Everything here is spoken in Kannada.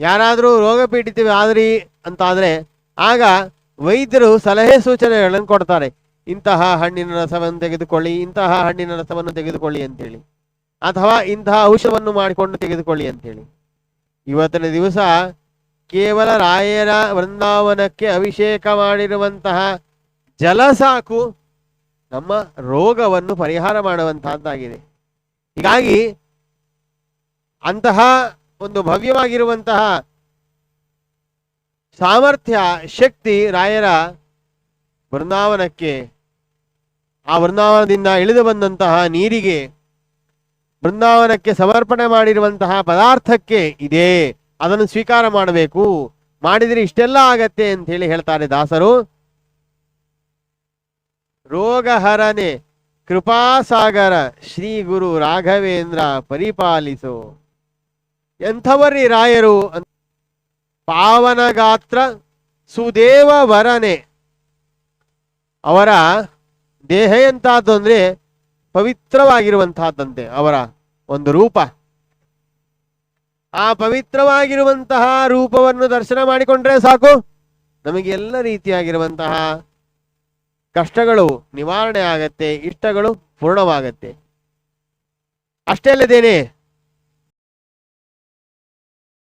ಯಾರಾದರೂ ರೋಗ ಪೀಡಿತವಾದ್ರಿ ಅಂತಾದರೆ ಆಗ ವೈದ್ಯರು ಸಲಹೆ ಸೂಚನೆಗಳನ್ನು ಕೊಡ್ತಾರೆ. ಇಂತಹ ಹಣ್ಣಿನ ರಸವನ್ನು ತೆಗೆದುಕೊಳ್ಳಿ, ಇಂತಹ ಹಣ್ಣಿನ ರಸವನ್ನು ತೆಗೆದುಕೊಳ್ಳಿ ಅಂತೇಳಿ. ಅಥವಾ ಇಂತಹ ಔಷಧವನ್ನು ಮಾಡಿಕೊಂಡು ತೆಗೆದುಕೊಳ್ಳಿ ಅಂತೇಳಿ. ಇವತ್ತಿನ ದಿವಸ ಕೇವಲ ರಾಯರ ವೃಂದಾವನಕ್ಕೆ ಅಭಿಷೇಕ ಮಾಡಿರುವಂತಹ ಜಲ ಸಾಕು ನಮ್ಮ ರೋಗವನ್ನು ಪರಿಹಾರ ಮಾಡುವಂತಹದ್ದಾಗಿದೆ. ಹೀಗಾಗಿ ಅಂತಹ ಒಂದು ಭವ್ಯವಾಗಿರುವಂತಹ ಸಾಮರ್ಥ್ಯ, ಶಕ್ತಿ ರಾಯರ ಬೃಂದಾವನಕ್ಕೆ ಆ ಬೃಂದಾವನದಿಂದ ಇಳಿದು ಬಂದಂತಹ ನೀರಿಗೆ ಬೃಂದಾವನಕ್ಕೆ ಸಮರ್ಪಣೆ ಮಾಡಿರುವಂತಹ ಪದಾರ್ಥಕ್ಕೆ ಇದೆ. ಅದನ್ನು ಸ್ವೀಕಾರ ಮಾಡಬೇಕು. ಮಾಡಿದರೆ ಇಷ್ಟೆಲ್ಲ ಆಗತ್ತೆ ಅಂತ ಹೇಳಿ ಹೇಳ್ತಾರೆ ದಾಸರು. ರೋಗಹರನೆ ಕೃಪಾಸಾಗರ ಶ್ರೀ ಗುರು ರಾಘವೇಂದ್ರ ಪರಿಪಾಲಿಸು. ಎಂಥವರಿ ರಾಯರು ಅಂತ. ಪಾವನಗಾತ್ರ ಸುದೇವ ವರನೆ. ಅವರ ದೇಹ ಎಂತಹದ್ದು ಅಂದ್ರೆ ಪವಿತ್ರವಾಗಿರುವಂತಹದ್ದಂತೆ ಅವರ ಒಂದು ರೂಪ. ಆ ಪವಿತ್ರವಾಗಿರುವಂತಹ ರೂಪವನ್ನು ದರ್ಶನ ಮಾಡಿಕೊಂಡ್ರೆ ಸಾಕು. ನಮಗೆ ಎಲ್ಲ ರೀತಿಯಾಗಿರುವಂತಹ ಕಷ್ಟಗಳು ನಿವಾರಣೆ ಆಗತ್ತೆ, ಇಷ್ಟಗಳು ಪೂರ್ಣವಾಗತ್ತೆ. ಅಷ್ಟೇ ಅಲ್ಲದೇನೆ